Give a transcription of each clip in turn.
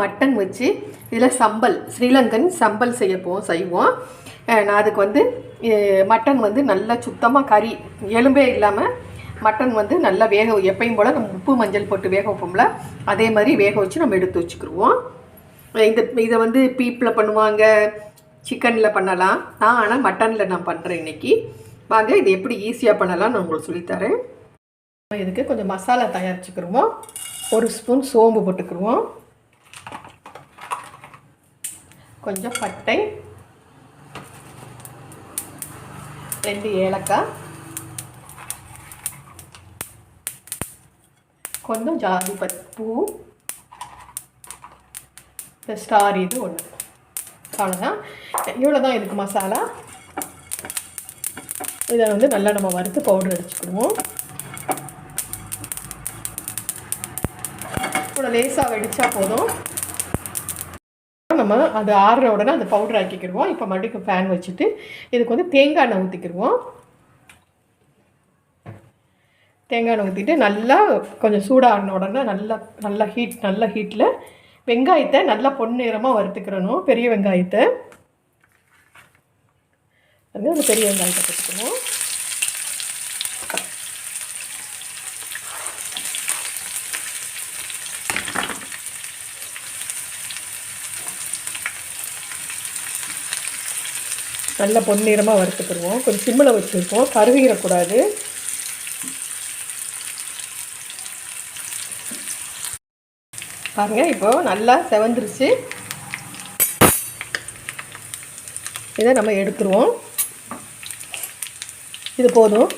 Mutton வச்சு இதில் சம்பல் ஸ்ரீலங்கன் சம்பல் செய்ய போவோம் செய்வோம் நான் அதுக்கு வந்து மட்டன் வந்து நல்லா சுத்தமாக கறி எலும்பே இல்லாமல் மட்டன் வந்து நல்லா வேக எப்பயும் போல் நம்ம உப்பு மஞ்சள் போட்டு வேக வைப்போம்ல அதே மாதிரி வேக வச்சு நம்ம எடுத்து வச்சுக்கிடுவோம் இந்த இதை வந்து பீப்பில் பண்ணுவாங்க சிக்கனில் பண்ணலாம். நான் ஆனால் மட்டனில் நான் பண்ணுறேன் இன்னைக்கு. வாங்க இது எப்படி ஈஸியாக பண்ணலாம் நான் உங்களுக்கு சொல்லித்தரேன் இதுக்கு கொஞ்சம் மசாலா தயாரிச்சுக்கிடுவோம் ஒரு ஸ்பூன் சோம்பு போட்டுக்கிடுவோம் கொஞ்சம் பட்டை ரெண்டு ஏலக்காய் கொஞ்சம் ஜாதி பூ இந்த ஸ்டார் இது ஒன்று அவ்வளோதான் இவ்வளோ தான் இதுக்கு மசாலா. இதை வந்து நல்லா நம்ம வறுத்து பவுடர் அடிச்சுக்கிடுவோம். இவ்வளோ லேசாக வெடித்தா போதும். நம்ம அது ஆறுற உடனே அந்த பவுடர் ஆக்கிக்கிடுவோம். இப்போ மறுபடியும் ஃபேன் வச்சுட்டு இதுக்கு வந்து தேங்காய் எண்ணெய் ஊற்றிக்கிடுவோம் தேங்காய் எண்ணெய் ஊற்றிட்டு நல்லா கொஞ்சம் சூடான உடனே நல்லா நல்லா ஹீட் நல்ல ஹீட்டில் வெங்காயத்தை நல்லா பொன்னிறமாக வறுத்துக்கிறணும் பெரிய வெங்காயத்தை. வந்து அந்த பெரிய வெங்காயத்தை போட்டுக்கணும் நல்லா பொன்னிறமாக வறுத்துக்கிடுவோம் கொஞ்சம் சிம்மில் வச்சுருப்போம் கருவிடக்கூடாது பாருங்கள் இப்போ நல்லா செவந்துருச்சு. இதை நம்ம எடுத்துருவோம். இது போதும்.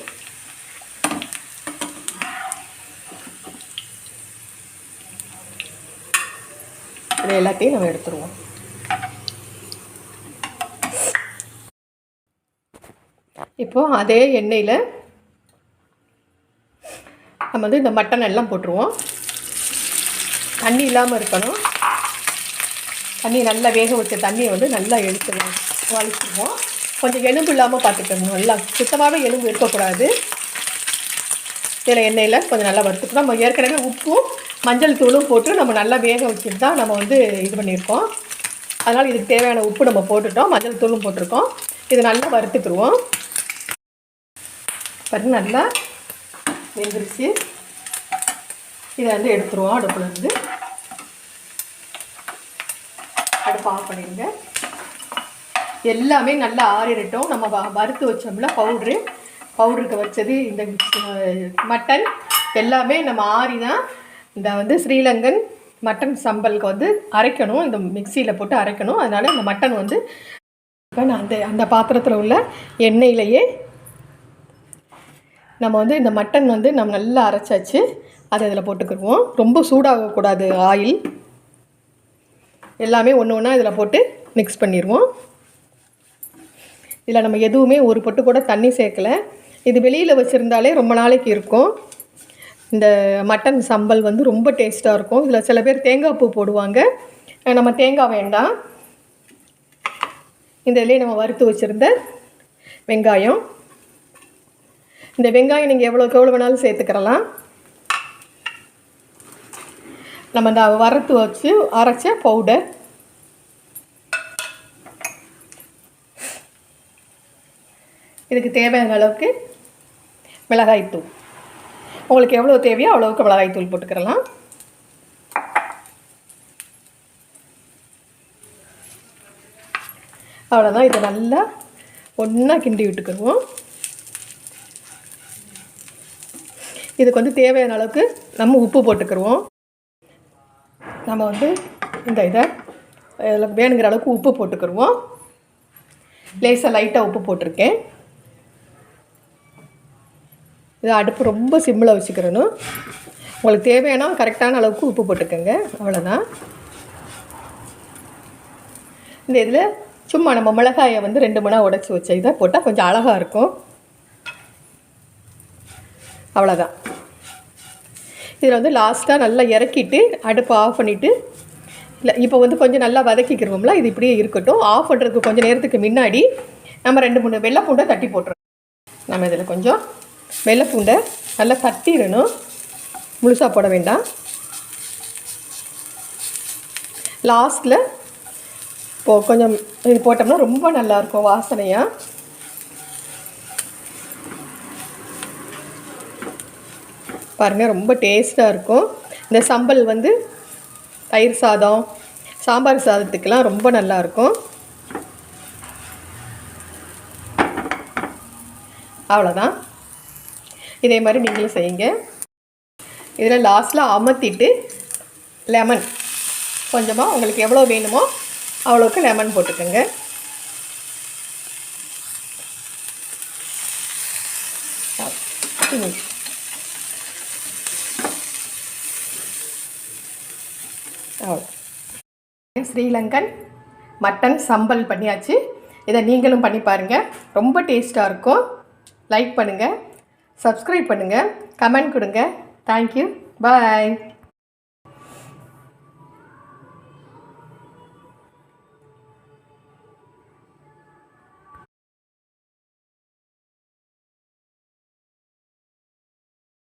இதை எல்லாத்தையும் நம்ம எடுத்துருவோம். இப்போ அதே எண்ணெயில் நம்ம வந்து இந்த மட்டன் எல்லாம் போட்டுருவோம். தண்ணி இல்லாமல் இருக்கணும். தண்ணி நல்லா வேக வச்ச தண்ணியை வந்து நல்லா எடுத்து வலிச்சிடுவோம் கொஞ்சம் எலும்பு இல்லாமல் பார்த்துக்கணும் நல்லா சுத்தமாகவே எலும்பு இருக்கக்கூடாது. இதில் எண்ணெயில் கொஞ்சம் நல்லா வறுத்துக்கணும். நம்ம ஏற்கனவே உப்பும் மஞ்சள் தூளும் போட்டு நம்ம நல்லா வேக வச்சுட்டு தான் நம்ம வந்து இது பண்ணியிருக்கோம். அதனால் இதுக்கு தேவையான உப்பு நம்ம போட்டுட்டோம். மஞ்சள் தூளும் போட்டிருக்கோம். இது நல்லா வறுத்துக்குருவோம். பாருங்க நல்லா வெந்துருச்சு. இதை வந்து எடுத்துருவோம் அடுப்புலேருந்து அடுப்பு ஆஃப் பண்ணிடுங்க. எல்லாமே நல்லா ஆறிடட்டும். நம்ம வ- வறுத்து வச்சோம்ல பவுட்ரு பவுடருக்கு வச்சது இந்த மட்டன். எல்லாமே நம்ம ஆறி தான் இந்த வந்து ஸ்ரீலங்கன் மட்டன் சம்பலுக்கு வந்து அரைக்கணும். இந்த மிக்சியில் போட்டு அரைக்கணும். அதனால் இந்த மட்டன் வந்து நான் அந்த அந்த பாத்திரத்தில் உள்ள எண்ணெயிலேயே நம்ம வந்து இந்த மட்டன் வந்து நம்ம நல்லா அரைச்சாச்சு. அதை இதில் போட்டுக்கிடுவோம் ரொம்ப சூடாகக்கூடாது ஆயில் எல்லாமே ஒன்று ஒன்றா இதில் போட்டு மிக்ஸ் பண்ணிடுவோம் இதில் நம்ம எதுவுமே ஒரு பொட்டு கூட தண்ணி சேர்க்கல. இது வெளியில் வச்சுருந்தாலே ரொம்ப நாளைக்கு இருக்கும். இந்த மட்டன் சம்பல் வந்து ரொம்ப டேஸ்ட்டாக இருக்கும். இதில் சில பேர் தேங்காய் பூ போடுவாங்க. நம்ம தேங்காய் வேண்டாம். இந்த இதிலே நம்ம வறுத்து வச்சுருந்த வெங்காயம். இந்த வெங்காயம் நீங்கள் எவ்வளோக்கு எவ்வளோ வேணாலும் சேர்த்துக்கிறலாம். நம்ம இந்த வறுத்து வச்சு அரைச்ச பவுடர் இதுக்கு தேவையான அளவுக்கு மிளகாய்த்தூள் உங்களுக்கு எவ்வளோ தேவையோ அவ்வளோவுக்கு மிளகாய்த்தூள் போட்டுக்கிறலாம். அவ்வளோதான் இதை நல்லா ஒன்றா கிண்டி விட்டுக்கிடுவோம் இதுக்கு வந்து தேவையான அளவுக்கு நம்ம உப்பு போட்டுக்கிடுவோம் நம்ம வந்து இந்த இதை இதில் வேணுங்கிற அளவுக்கு உப்பு போட்டுக்கிடுவோம் லேசாக லைட்டாக உப்பு போட்டிருக்கேன். இது அடுப்பு ரொம்ப சிம்மில் வச்சுக்கிறணும். உங்களுக்கு தேவையான கரெக்டான அளவுக்கு உப்பு போட்டுக்கோங்க. அவ்வளோதான் இந்த இதில் சும்மா நம்ம மிளகாயை வந்து ரெண்டு மணி உடச்சி வச்ச இதை போட்டால் கொஞ்சம் அழகாக இருக்கும். அவ்வளோதான் இதில் வந்து லாஸ்ட்டாக நல்லா இறக்கிட்டு அடுப்பை ஆஃப் பண்ணிவிட்டு இல்லை இப்போ வந்து கொஞ்சம் நல்லா வதக்கிக்கிறோம்ல இது இப்படியே இருக்கட்டும். ஆஃப் பண்ணுறதுக்கு கொஞ்சம் நேரத்துக்கு முன்னாடி நம்ம ரெண்டு மூணு வெள்ளைப்பூண்டை தட்டி போட்டுறோம். நம்ம இதில் கொஞ்சம் வெள்ளைப்பூண்டை நல்லா தட்டிடணும். முழுசாக போட வேண்டாம். லாஸ்ட்டில் இப்போ கொஞ்சம் இது போட்டோம்னா ரொம்ப நல்லாயிருக்கும் வாசனையாக பாருங்கள் ரொம்ப டேஸ்ட்டாக இருக்கும். இந்த சம்பல் வந்து தயிர் சாதம் சாம்பார் சாதத்துக்கெலாம் ரொம்ப நல்லாயிருக்கும் அவ்வளோதான் இதே மாதிரி நீங்களும் செய்யுங்க. இதில் லாஸ்ட்டில் அமர்த்திட்டு லெமன் கொஞ்சமாக உங்களுக்கு எவ்வளோ வேணுமோ அவ்வளோக்கு லெமன் போட்டுக்கோங்க. ம். அவ்வளோ ஸ்ரீலங்கன் மட்டன் சம்பல் பண்ணியாச்சு. இதை நீங்களும் பண்ணி பாருங்கள் ரொம்ப டேஸ்ட்டாக இருக்கும். லைக் பண்ணுங்கள் சப்ஸ்கிரைப் பண்ணுங்கள் கமெண்ட் கொடுங்க. Thank you bye